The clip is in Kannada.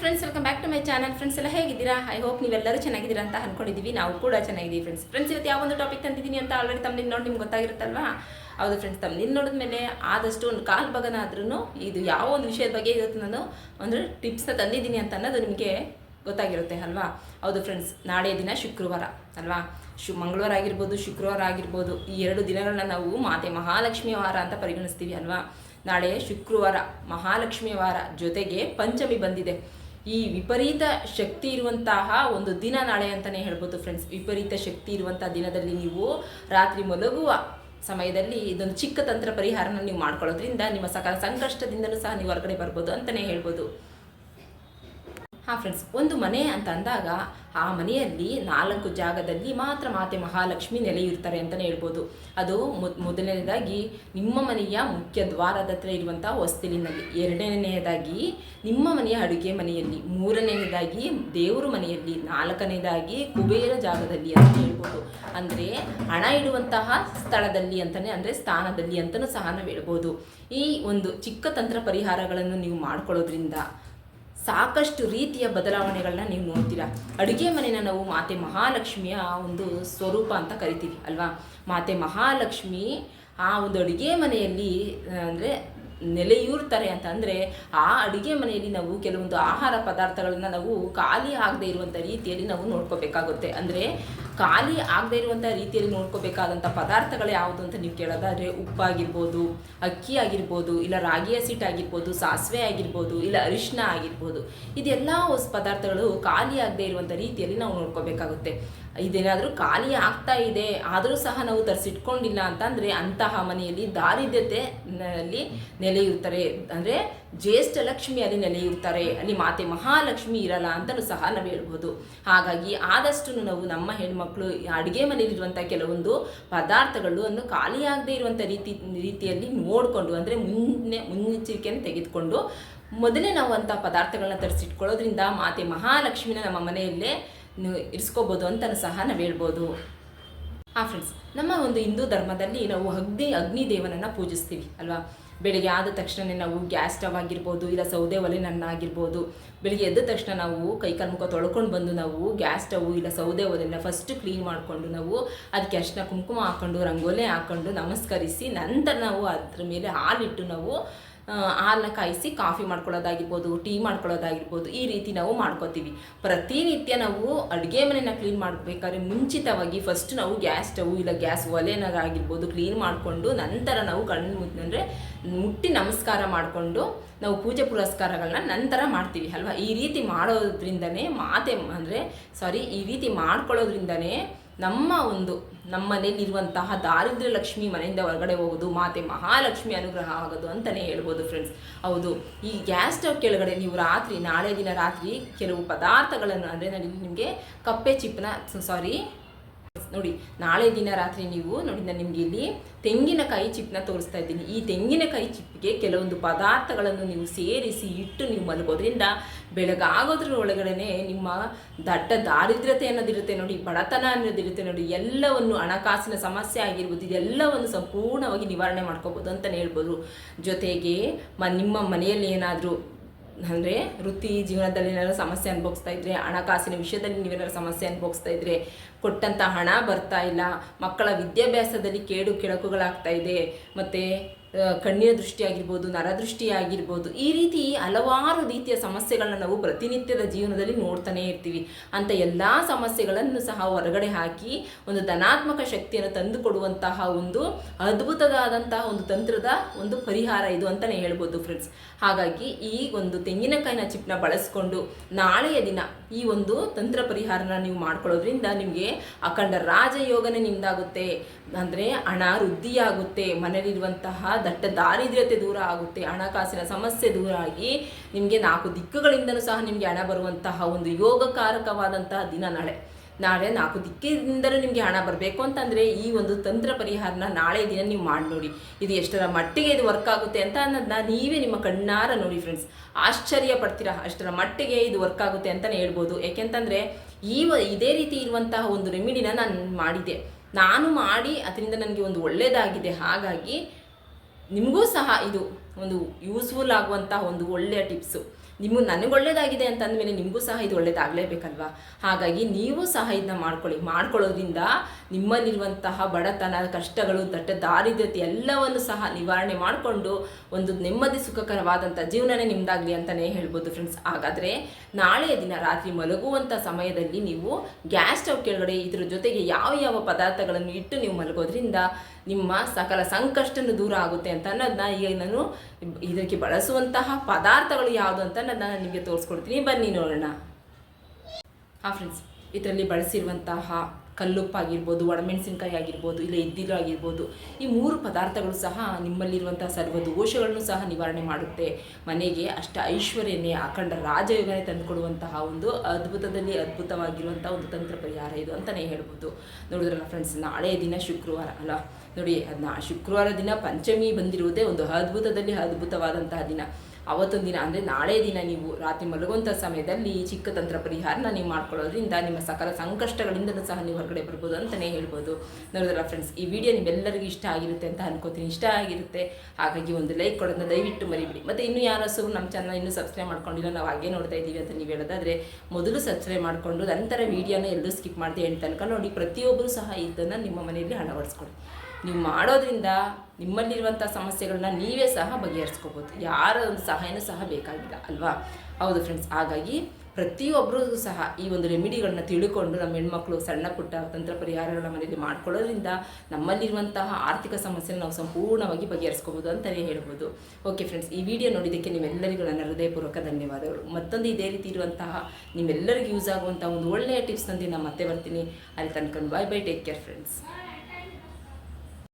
Friends welcome back to my channel friends ಎಲ್ಲ ಹೇಗಿದ್ದೀರಾ? ಐ ಹೋಪ್ ನೀವೆಲ್ಲರೂ ಚೆನ್ನಾಗಿದ್ದೀರಾ ಅಂತ ಅನ್ಕೊಂಡಿದ್ದೀವಿ. ನಾವು ಕೂಡ ಚೆನ್ನಾಗಿದ್ದೀವಿ ಫ್ರೆಂಡ್ಸ್ ಫ್ರೆಂಡ್ಸ್ ಇವತ್ತು ಯಾವ ಒಂದು ಟಾಪಿಕ್ ತಂದಿದ್ದೀನಿ ಅಂತ ಆಲ್ರೆಡಿ ತಮ್ಮ ನೋಡಿ ನಿಮ್ಗೆ ಗೊತ್ತಾಗಿರುತ್ತಲ್ವಾ? ಹೌದು ಫ್ರೆಂಡ್ಸ್ ತಮ್ಮಲ್ಲಿ ನೋಡಿದ್ಮೇಲೆ ಆದಷ್ಟು ಒಂದು ಕಾಲ್ ಬಗನ ಆದ್ರೂ ಇದು ಯಾವ ಒಂದು ವಿಷಯದ ಬಗ್ಗೆ ಇವತ್ತು ನಾನು ಒಂದು ಟಿಪ್ಸ್ನ ತಂದಿದ್ದೀನಿ ಅಂತ ಅನ್ನೋದು ನಿಮಗೆ ಗೊತ್ತಾಗಿರುತ್ತೆ, ಅಲ್ವಾ? ಹೌದು ಫ್ರೆಂಡ್ಸ್ ನಾಳೆ ದಿನ ಶುಕ್ರವಾರ, ಅಲ್ವಾ? ಶು ಮಂಗಳವಾರ ಆಗಿರ್ಬೋದು, ಶುಕ್ರವಾರ ಆಗಿರ್ಬೋದು, ಈ ಎರಡು ದಿನಗಳನ್ನ ನಾವು ಮಾತೆ ಮಹಾಲಕ್ಷ್ಮಿ ವಾರ ಅಂತ ಪರಿಗಣಿಸ್ತೀವಿ, ಅಲ್ವಾ? ನಾಳೆ ಶುಕ್ರವಾರ ಮಹಾಲಕ್ಷ್ಮಿ ವಾರ ಜೊತೆಗೆ ಪಂಚಮಿ ಬಂದಿದೆ. ಈ ವಿಪರೀತ ಶಕ್ತಿ ಇರುವಂತಹ ಒಂದು ದಿನ ನಾಳೆ ಅಂತಲೇ ಹೇಳ್ಬೋದು ಫ್ರೆಂಡ್ಸ್ ವಿಪರೀತ ಶಕ್ತಿ ಇರುವಂಥ ದಿನದಲ್ಲಿ ನೀವು ರಾತ್ರಿ ಮಲಗುವ ಸಮಯದಲ್ಲಿ ಇದೊಂದು ಚಿಕ್ಕ ತಂತ್ರ ಪರಿಹಾರನ ನೀವು ಮಾಡ್ಕೊಳ್ಳೋದ್ರಿಂದ ನಿಮ್ಮ ಸಕಲ ಸಂಕಷ್ಟದಿಂದಲೂ ಸಹ ನೀವು ಹೊರಗಡೆ ಬರ್ಬೋದು ಅಂತಲೇ ಹೇಳ್ಬೋದು. ಹಾಂ ಫ್ರೆಂಡ್ಸ್ ಒಂದು ಮನೆ ಅಂತ ಅಂದಾಗ ಆ ಮನೆಯಲ್ಲಿ ನಾಲ್ಕು ಜಾಗದಲ್ಲಿ ಮಾತ್ರ ಮಾತೆ ಮಹಾಲಕ್ಷ್ಮಿ ನೆಲೆಯಿರ್ತಾರೆ ಅಂತಲೇ ಹೇಳ್ಬೋದು. ಅದು ಮೊದ್, ಮೊದಲನೇದಾಗಿ ನಿಮ್ಮ ಮನೆಯ ಮುಖ್ಯ ದ್ವಾರದ ಹತ್ರ ಇರುವಂಥ ಹೊಸ್ತಿಲಿನಲ್ಲಿ ಎರಡನೆಯದಾಗಿ ನಿಮ್ಮ ಮನೆಯ ಅಡುಗೆ ಮನೆಯಲ್ಲಿ ಮೂರನೆಯದಾಗಿ ದೇವರು ಮನೆಯಲ್ಲಿ, ನಾಲ್ಕನೇದಾಗಿ ಕುಬೇರ ಜಾಗದಲ್ಲಿ ಅಂತ ಹೇಳ್ಬೋದು. ಅಂದರೆ ಹಣ ಇಡುವಂತಹ ಸ್ಥಳದಲ್ಲಿ ಅಂತಲೇ ಅಂದರೆ ಸ್ಥಾನದಲ್ಲಿ ಅಂತಲೂ ಸಹ ನಾವು ಹೇಳ್ಬೋದು. ಈ ಒಂದು ಚಿಕ್ಕ ತಂತ್ರ ಪರಿಹಾರಗಳನ್ನು ನೀವು ಮಾಡ್ಕೊಳ್ಳೋದ್ರಿಂದ ಸಾಕಷ್ಟು ರೀತಿಯ ಬದಲಾವಣೆಗಳನ್ನ ನೀವು ನೋಡ್ತೀರಾ? ಅಡುಗೆ ಮನೆನ ನಾವು ಮಾತೆ ಮಹಾಲಕ್ಷ್ಮಿಯ ಒಂದು ಸ್ವರೂಪ ಅಂತ ಕರಿತೀವಿ, ಅಲ್ವಾ? ಮಾತೆ ಮಹಾಲಕ್ಷ್ಮಿ ಆ ಒಂದು ಅಡುಗೆ ಮನೆಯಲ್ಲಿ, ಅಂದರೆ ನೆಲೆಯೂರ್ತಾರೆ ಅಂತ ಅಂದರೆ ಆ ಅಡುಗೆ ಮನೆಯಲ್ಲಿ ನಾವು ಕೆಲವೊಂದು ಆಹಾರ ಪದಾರ್ಥಗಳನ್ನು ನಾವು ಖಾಲಿ ಆಗದೆ ಇರುವಂಥ ರೀತಿಯಲ್ಲಿ ನಾವು ನೋಡ್ಕೋಬೇಕಾಗುತ್ತೆ. ಅಂದರೆ ಖಾಲಿ ಆಗದೆ ಇರುವಂಥ ರೀತಿಯಲ್ಲಿ ನೋಡ್ಕೋಬೇಕಾದಂಥ ಪದಾರ್ಥಗಳು ಯಾವುದು ಅಂತ ನೀವು ಕೇಳೋದಾದರೆ ಉಪ್ಪಾಗಿರ್ಬೋದು, ಅಕ್ಕಿ ಆಗಿರ್ಬೋದು, ಇಲ್ಲ ರಾಗಿ ಹಸಿಟ್ಟು ಆಗಿರ್ಬೋದು, ಸಾಸಿವೆ ಆಗಿರ್ಬೋದು, ಇಲ್ಲ ಅರಿಶಿನ ಆಗಿರ್ಬೋದು. ಇದೆಲ್ಲ ಹೊಸ ಪದಾರ್ಥಗಳು ಖಾಲಿ ಆಗದೆ ಇರುವಂಥ ರೀತಿಯಲ್ಲಿ ನಾವು ನೋಡ್ಕೋಬೇಕಾಗುತ್ತೆ. ಇದೇನಾದರೂ ಖಾಲಿ ಆಗ್ತಾ ಇದೆ, ಆದರೂ ಸಹ ನಾವು ತರಿಸಿಟ್ಕೊಂಡಿಲ್ಲ ಅಂತಂದರೆ ಅಂತಹ ಮನೆಯಲ್ಲಿ ದಾರಿದ್ರ್ಯತೆ ಅಲ್ಲಿ ನೆಲೆಯಿರ್ತಾರೆ. ಅಂದರೆ ಜ್ಯೇಷ್ಠ ಲಕ್ಷ್ಮಿ ಅಲ್ಲಿ ನೆಲೆಯುತ್ತಾರೆ ಅಲ್ಲಿ ಮಾತೆ ಮಹಾಲಕ್ಷ್ಮಿ ಇರಲ್ಲ ಅಂತಲೂ ಸಹ ನಾವು ಹೇಳ್ಬೋದು. ಹಾಗಾಗಿ ಆದಷ್ಟು ನಾವು ನಮ್ಮ ಹೆಣ್ಮಕ್ಳು ಅಡುಗೆ ಮನೆಯಲ್ಲಿರುವಂಥ ಕೆಲವೊಂದು ಪದಾರ್ಥಗಳು ಅನ್ನು ಖಾಲಿಯಾಗದೇ ಇರುವಂಥ ರೀತಿ, ರೀತಿಯಲ್ಲಿ ನೋಡಿಕೊಂಡು ಅಂದರೆ ಮುನ್ನೆ ಮುನ್ನೆಚ್ಚರಿಕೆಯನ್ನು ತೆಗೆದುಕೊಂಡು ಮೊದಲೇ ನಾವು ಅಂಥ ಪದಾರ್ಥಗಳನ್ನ ತರಿಸಿಟ್ಕೊಳ್ಳೋದ್ರಿಂದ ಮಾತೆ ಮಹಾಲಕ್ಷ್ಮಿನ ನಮ್ಮ ಮನೆಯಲ್ಲೇ ಇರಿಸ್ಕೋಬೋದು ಅಂತಲೂ ಸಹ ನಾವು ಹೇಳ್ಬೋದು. ಹಾಂ ಫ್ರೆಂಡ್ಸ್ ನಮ್ಮ ಒಂದು ಹಿಂದೂ ಧರ್ಮದಲ್ಲಿ ನಾವು ಅಗ್ನಿ ಅಗ್ನಿ ದೇವನನ್ನು ಪೂಜಿಸ್ತೀವಿ, ಅಲ್ವಾ? ಬೆಳಿಗ್ಗೆ ಆದ ತಕ್ಷಣವೇ ನಾವು ಗ್ಯಾಸ್ ಸ್ಟವ್ ಆಗಿರ್ಬೋದು, ಇಲ್ಲ ಸೌದೆ ಒಲೆನನ್ನ ಆಗಿರ್ಬೋದು ಬೆಳಿಗ್ಗೆ ಎದ್ದ ತಕ್ಷಣ ನಾವು ಕೈಕಾಲು ಮುಖ ತೊಳ್ಕೊಂಡು ಬಂದು ನಾವು ಗ್ಯಾಸ್ ಸ್ಟವ್, ಇಲ್ಲ ಸೌದೆ ಒಲೆನ ಫಸ್ಟ್ ಕ್ಲೀನ್ ಮಾಡಿಕೊಂಡು ನಾವು ಅದಕ್ಕೆ ಅಷ್ಟನ್ನ ಕುಂಕುಮ ಹಾಕ್ಕೊಂಡು ರಂಗೋಲೆ ಹಾಕ್ಕೊಂಡು ನಮಸ್ಕರಿಸಿ ನಂತರ ನಾವು ಅದ್ರ ಮೇಲೆ ಹಾಲಿಟ್ಟು ನಾವು ಹಾಲನ್ನ ಕಾಯಿಸಿ ಕಾಫಿ ಮಾಡ್ಕೊಳ್ಳೋದಾಗಿರ್ಬೋದು, ಟೀ ಮಾಡ್ಕೊಳ್ಳೋದಾಗಿರ್ಬೋದು, ಈ ರೀತಿ ನಾವು ಮಾಡ್ಕೋತೀವಿ. ಪ್ರತಿನಿತ್ಯ ನಾವು ಅಡುಗೆ ಮನೆನ ಕ್ಲೀನ್ ಮಾಡಬೇಕಾದ್ರೆ ಮುಂಚಿತವಾಗಿ ಫಸ್ಟ್ ನಾವು ಗ್ಯಾಸ್ ಸ್ಟವ್ ಇಲ್ಲ ಗ್ಯಾಸ್ ಒಲೆನಾಗಿರ್ಬೋದು ಕ್ಲೀನ್ ಮಾಡಿಕೊಂಡು ನಂತರ ನಾವು ಕಣ್ಣು ಅಂದರೆ ಮುಟ್ಟಿ ನಮಸ್ಕಾರ ಮಾಡಿಕೊಂಡು ನಾವು ಪೂಜೆ ಪುರಸ್ಕಾರಗಳನ್ನ ನಂತರ ಮಾಡ್ತೀವಿ, ಅಲ್ವಾ? ಈ ರೀತಿ ಮಾಡೋದ್ರಿಂದನೇ ಮಾತೆ, ಅಂದರೆ ಸಾರಿ ಈ ರೀತಿ ಮಾಡ್ಕೊಳ್ಳೋದ್ರಿಂದನೇ ನಮ್ಮ ಒಂದು ನಮ್ಮ ಮನೇಲಿರುವಂತಹ ದಾರಿದ್ರ್ಯ ಲಕ್ಷ್ಮಿ ಮನೆಯಿಂದ ಹೊರಗಡೆ ಹೋಗೋದು, ಮಾತೆ ಮಹಾಲಕ್ಷ್ಮಿ ಅನುಗ್ರಹ ಆಗೋದು ಅಂತಲೇ ಹೇಳ್ಬೋದು ಫ್ರೆಂಡ್ಸ್ ಹೌದು, ಈ ಗ್ಯಾಸ್ ಸ್ಟವ್ ಕೆಳಗಡೆ ನೀವು ರಾತ್ರಿ, ನಾಳೆ ದಿನ ರಾತ್ರಿ ಕೆಲವು ಪದಾರ್ಥಗಳನ್ನು ಅಂದರೆ ನಾನು ನಿಮಗೆ ಕಪ್ಪೆ ಚಿಪ್ಪನ ಸಾರಿ ನೋಡಿ, ನಾಳೆ ದಿನ ರಾತ್ರಿ ನೀವು ನೋಡಿ ನಾನು ನಿಮಗೆ ಇಲ್ಲಿ ತೆಂಗಿನಕಾಯಿ ಚಿಪ್ಪನ್ನ ತೋರಿಸ್ತಾ ಇದ್ದೀನಿ. ಈ ತೆಂಗಿನಕಾಯಿ ಚಿಪ್ಪಿಗೆ ಕೆಲವೊಂದು ಪದಾರ್ಥಗಳನ್ನು ನೀವು ಸೇರಿಸಿ ಇಟ್ಟು ನೀವು ಮಲಗೋದ್ರಿಂದ ಬೆಳಗಾಗೋದ್ರ ಒಳಗಡೆ ನಿಮ್ಮ ದಟ್ಟ ದಾರಿದ್ರತೆ ಅನ್ನೋದಿರುತ್ತೆ ನೋಡಿ, ಬಡತನ ಅನ್ನೋದಿರುತ್ತೆ ನೋಡಿ, ಎಲ್ಲವನ್ನು ಹಣಕಾಸಿನ ಸಮಸ್ಯೆ ಆಗಿರ್ಬೋದು, ಇದೆಲ್ಲವನ್ನು ಸಂಪೂರ್ಣವಾಗಿ ನಿವಾರಣೆ ಮಾಡ್ಕೋಬೋದು ಅಂತಲೇ ಹೇಳ್ಬೋದು. ಜೊತೆಗೆ ಮ, ನಿಮ್ಮ ಮನೆಯಲ್ಲಿ ಏನಾದರೂ ಅಂದರೆ ವೃತ್ತಿ ಜೀವನದಲ್ಲಿ ಏನಾದ್ರು ಸಮಸ್ಯೆ ಅನುಭವಿಸ್ತಾ ಇದ್ರೆ, ಹಣಕಾಸಿನ ವಿಷಯದಲ್ಲಿ ನೀವೇನಾದ್ರು ಸಮಸ್ಯೆ ಅನುಭವಿಸ್ತಾ ಇದ್ರೆ ಕೊಟ್ಟಂಥ ಹಣ ಬರ್ತಾ ಇಲ್ಲ, ಮಕ್ಕಳ ವಿದ್ಯಾಭ್ಯಾಸದಲ್ಲಿ ಕೇಡು, ಕೆಡಕುಗಳಾಗ್ತಾ ಇದೆ, ಮತ್ತು ಕಣ್ಣಿನ ದೃಷ್ಟಿ ಆಗಿರ್ಬೋದು ಈ ರೀತಿ ಹಲವಾರು ರೀತಿಯ ಸಮಸ್ಯೆಗಳನ್ನ ನಾವು ಪ್ರತಿನಿತ್ಯದ ಜೀವನದಲ್ಲಿ ನೋಡ್ತಾನೆ ಇರ್ತೀವಿ. ಅಂತ ಎಲ್ಲ ಸಮಸ್ಯೆಗಳನ್ನು ಸಹ ಹೊರಗಡೆ ಹಾಕಿ ಒಂದು ಧನಾತ್ಮಕ ಶಕ್ತಿಯನ್ನು ತಂದು ಕೊಡುವಂತಹ ಒಂದು ಅದ್ಭುತವಾದಂತಹ ಒಂದು ತಂತ್ರದ ಒಂದು ಪರಿಹಾರ ಇದು ಅಂತಲೇ ಹೇಳ್ಬೋದು ಫ್ರೆಂಡ್ಸ್ ಹಾಗಾಗಿ ಈ ಒಂದು ತೆಂಗಿನಕಾಯಿನ ಚಿಪ್ನ ಬಳಸ್ಕೊಂಡು ನಾಳೆಯ ದಿನ ಈ ಒಂದು ತಂತ್ರ ಪರಿಹಾರನ ನೀವು ಮಾಡ್ಕೊಳ್ಳೋದ್ರಿಂದ ನಿಮಗೆ ಅಖಂಡ ರಾಜಯೋಗನೇ ನಿಮ್ದಾಗುತ್ತೆ. ಅಂದರೆ ಹಣ ವೃದ್ಧಿಯಾಗುತ್ತೆ ಮನೆಯಲ್ಲಿರುವಂತಹ ದಟ್ಟ ದಾರಿದ್ರ್ಯತೆ ದೂರ ಆಗುತ್ತೆ, ಹಣಕಾಸಿನ ಸಮಸ್ಯೆ ದೂರ ಆಗಿ ನಿಮಗೆ ನಾಲ್ಕು ದಿಕ್ಕುಗಳಿಂದಲೂ ಸಹ ನಿಮಗೆ ಹಣ ಬರುವಂತಹ ಒಂದು ಯೋಗಕಾರಕವಾದಂತಹ ದಿನ ನಾಳೆ. ನಾಳೆ ನಾಲ್ಕು ದಿಕ್ಕಿನಿಂದಲೂ ನಿಮಗೆ ಹಣ ಬರಬೇಕು ಅಂತಂದರೆ ಈ ಒಂದು ತಂತ್ರ ಪರಿಹಾರನ ನಾಳೆ ದಿನ ನೀವು ಮಾಡಿ ನೋಡಿ. ಇದು ಎಷ್ಟರ ಮಟ್ಟಿಗೆ ಇದು ವರ್ಕ್ ಆಗುತ್ತೆ ಅಂತ ಅನ್ನೋದನ್ನ ನೀವೇ ನಿಮ್ಮ ಕಣ್ಣಾರ ನೋಡಿ ಫ್ರೆಂಡ್ಸ್ ಆಶ್ಚರ್ಯ ಪಡ್ತೀರಾ ಅಷ್ಟರ ಮಟ್ಟಿಗೆ ಇದು ವರ್ಕ್ ಆಗುತ್ತೆ ಅಂತಲೇ ಹೇಳ್ಬೋದು. ಯಾಕೆಂತಂದರೆ ಈ ಇದೇ ರೀತಿ ಇರುವಂತಹ ಒಂದು ರೆಮಿಡಿನ ನಾನು ಮಾಡಿದೆ ನಾನು ಮಾಡಿ, ಅದರಿಂದ ನನಗೆ ಒಂದು ಒಳ್ಳೆಯದಾಗಿದೆ ಹಾಗಾಗಿ ನಿಮಗೂ ಸಹ ಇದು ಒಂದು ಯೂಸ್ಫುಲ್ ಆಗುವಂಥ ಒಂದು ಒಳ್ಳೆಯ ಟಿಪ್ಸು ನಿಮ್ಮ ನನಗೆ ಒಳ್ಳೇದಾಗಿದೆ ಅಂತ ಮೇಲೆ ನಿಮಗೂ ಸಹ ಇದು ಒಳ್ಳೇದಾಗಲೇಬೇಕಲ್ವಾ? ಹಾಗಾಗಿ ನೀವು ಸಹ ಇದನ್ನ ಮಾಡ್ಕೊಳ್ಳಿ. ಮಾಡ್ಕೊಳ್ಳೋದ್ರಿಂದ ನಿಮ್ಮಲ್ಲಿರುವಂತಹ ಬಡತನ, ಕಷ್ಟಗಳು, ದಟ್ಟ ದಾರಿದ್ರ್ಯತೆ ಎಲ್ಲವನ್ನು ಸಹ ನಿವಾರಣೆ ಮಾಡಿಕೊಂಡು ಒಂದು ನೆಮ್ಮದಿ ಸುಖಕರವಾದಂಥ ಜೀವನನೇ ನಿಮ್ಮದಾಗಲಿ ಅಂತಲೇ ಹೇಳ್ಬೋದು ಫ್ರೆಂಡ್ಸ್ ಹಾಗಾದರೆ ನಾಳೆಯ ದಿನ ರಾತ್ರಿ ಮಲಗುವಂಥ ಸಮಯದಲ್ಲಿ ನೀವು ಗ್ಯಾಸ್ ಸ್ಟವ್ ಕೆಳಗಡೆ ಇದ್ರ ಜೊತೆಗೆ ಯಾವ ಯಾವ ಪದಾರ್ಥಗಳನ್ನು ಇಟ್ಟು ನೀವು ಮಲಗೋದ್ರಿಂದ ನಿಮ್ಮ ಸಕಲ ಸಂಕಷ್ಟನೂ ದೂರ ಆಗುತ್ತೆ ಅಂತ ಅನ್ನೋದನ್ನ ಈಗ ನಾನು ಇದಕ್ಕೆ ಬಳಸುವಂತಹ ಪದಾರ್ಥಗಳು ಯಾವುದು ಅಂತ ನಾನು ನಿಮಗೆ ತೋರಿಸ್ಕೊಡ್ತೀನಿ. ಬನ್ನಿ ನೋಡೋಣ. ಹಾಂ ಫ್ರೆಂಡ್ಸ್ ಇದರಲ್ಲಿ ಬಳಸಿರುವಂತಹ ಕಲ್ಲುಪ್ಪಾಗಿರ್ಬೋದು, ಒಣಮೆಣಸಿನಕಾಯಿ ಆಗಿರ್ಬೋದು, ಇಲ್ಲ ಇದ್ದಿಲು ಆಗಿರ್ಬೋದು, ಈ ಮೂರು ಪದಾರ್ಥಗಳು ಸಹ ನಿಮ್ಮಲ್ಲಿರುವಂಥ ಸರ್ವ ದೋಷಗಳನ್ನು ಸಹ ನಿವಾರಣೆ ಮಾಡುತ್ತೆ. ಮನೆಗೆ ಅಷ್ಟ ಐಶ್ವರ್ಯನೇ, ಅಖಂಡ ರಾಜಯೋಗನೇ ತಂದುಕೊಡುವಂತಹ ಒಂದು ಅದ್ಭುತದಲ್ಲಿ ಅದ್ಭುತವಾಗಿರುವಂಥ ಒಂದು ತಂತ್ರ ಪರಿಹಾರ ಇದು ಅಂತಲೇ ಹೇಳ್ಬೋದು. ನೋಡಿದ್ರಲ್ಲ ಫ್ರೆಂಡ್ಸ್ ನಾಳೆ ದಿನ ಶುಕ್ರವಾರ ಅಲ್ಲ? ನೋಡಿ ಅದನ್ನ ಶುಕ್ರವಾರ ದಿನ ಪಂಚಮಿ ಬಂದಿರುವುದೇ ಒಂದು ಅದ್ಭುತದಲ್ಲಿ ಅದ್ಭುತವಾದಂತಹ ದಿನ. ಅವತ್ತೊಂದು ದಿನ ಅಂದರೆ ನಾಳೆ ದಿನ ನೀವು ರಾತ್ರಿ ಮಲಗುವಂಥ ಸಮಯದಲ್ಲಿ ಚಿಕ್ಕ ತಂತ್ರ ಪರಿಹಾರನ ನೀವು ಮಾಡ್ಕೊಳ್ಳೋದ್ರಿಂದ ನಿಮ್ಮ ಸಕಲ ಸಂಕಷ್ಟಗಳಿಂದಲೂ ಸಹ ನೀವು ಹೊರಗಡೆ ಬರ್ಬೋದು ಅಂತಲೇ ಹೇಳ್ಬೋದು. ನೋಡಿದ್ರಲ್ಲ ಫ್ರೆಂಡ್ಸ್ ಈ ವಿಡಿಯೋ ನಿಮ್ಮೆಲ್ಲರಿಗೂ ಇಷ್ಟ ಆಗಿರುತ್ತೆ ಅಂತ ಅನ್ಕೋತೀನಿ. ಇಷ್ಟ ಆಗಿರುತ್ತೆ. ಹಾಗಾಗಿ ಒಂದು ಲೈಕ್ ಕೊಡೋದನ್ನ ದಯವಿಟ್ಟು ಮರಿಬಿಡಿ. ಮತ್ತು ಇನ್ನೂ ಯಾರಾದರೂ ನಮ್ಮ ಚಾನಲ್ ಇನ್ನೂ ಸಬ್ಸ್ಕ್ರೈಬ್ ಮಾಡ್ಕೊಂಡಿಲ್ಲ, ನಾವು ಹಾಗೆ ನೋಡ್ತಾ ಇದ್ದೀವಿ ಅಂತ ನೀವು ಹೇಳೋದಾದರೆ ಮೊದಲು ಸಬ್ಸ್ಕ್ರೈಬ್ ಮಾಡಿಕೊಂಡು ನಂತರ ವೀಡಿಯೋನ ಎಲ್ಲರೂ ಸ್ಕಿಪ್ ಮಾಡ್ತೀವಿ ಎಂಟು ತನಕ ನೋಡಿ ಪ್ರತಿಯೊಬ್ಬರು ಸಹ ಇದನ್ನು ನಿಮ್ಮ ಮನೆಯಲ್ಲಿ ಅಳವಡಿಸ್ಕೊಳ್ಳಿ ನೀವು ಮಾಡೋದ್ರಿಂದ ನಿಮ್ಮಲ್ಲಿರುವಂಥ ಸಮಸ್ಯೆಗಳನ್ನ ನೀವೇ ಸಹ ಬಗೆಹರಿಸ್ಕೋಬೋದು. ಯಾರ ಒಂದು ಸಹಾಯನೂ ಸಹ ಬೇಕಾಗಿಲ್ಲ, ಅಲ್ವಾ? ಹೌದು ಫ್ರೆಂಡ್ಸ್ ಹಾಗಾಗಿ ಪ್ರತಿಯೊಬ್ಬರೂ ಸಹ ಈ ಒಂದು ರೆಮಿಡಿಗಳನ್ನ ತಿಳ್ಕೊಂಡು ನಮ್ಮ ಹೆಣ್ಮಕ್ಳು ಸಣ್ಣ ಪುಟ್ಟ ತಂತ್ರ ಪರಿಹಾರಗಳ ಮನೆಯಲ್ಲಿ ಮಾಡ್ಕೊಳ್ಳೋದ್ರಿಂದ ನಮ್ಮಲ್ಲಿರುವಂತಹ ಆರ್ಥಿಕ ಸಮಸ್ಯೆನ ನಾವು ಸಂಪೂರ್ಣವಾಗಿ ಬಗೆಹರಿಸ್ಕೋಬೋದು ಅಂತಲೇ ಹೇಳ್ಬೋದು. ಓಕೆ ಫ್ರೆಂಡ್ಸ್ ಈ ವಿಡಿಯೋ ನೋಡಿದ್ದಕ್ಕೆ ನಿಮ್ಮೆಲ್ಲರಿಗೂ ನನ್ನ ಹೃದಯಪೂರ್ವಕ ಧನ್ಯವಾದಗಳು. ಮತ್ತೊಂದು ಇದೇ ರೀತಿ ಇರುವಂತಹ ನಿಮ್ಮೆಲ್ಲರಿಗೂ ಯೂಸ್ ಆಗುವಂಥ ಒಂದು ಒಳ್ಳೆಯ ಟಿಪ್ಸ್ ನಂದಿ ನಾನು ಮತ್ತೆ ಬರ್ತೀನಿ. ಅಲ್ಲಿ ತನಕ bye bye take care friends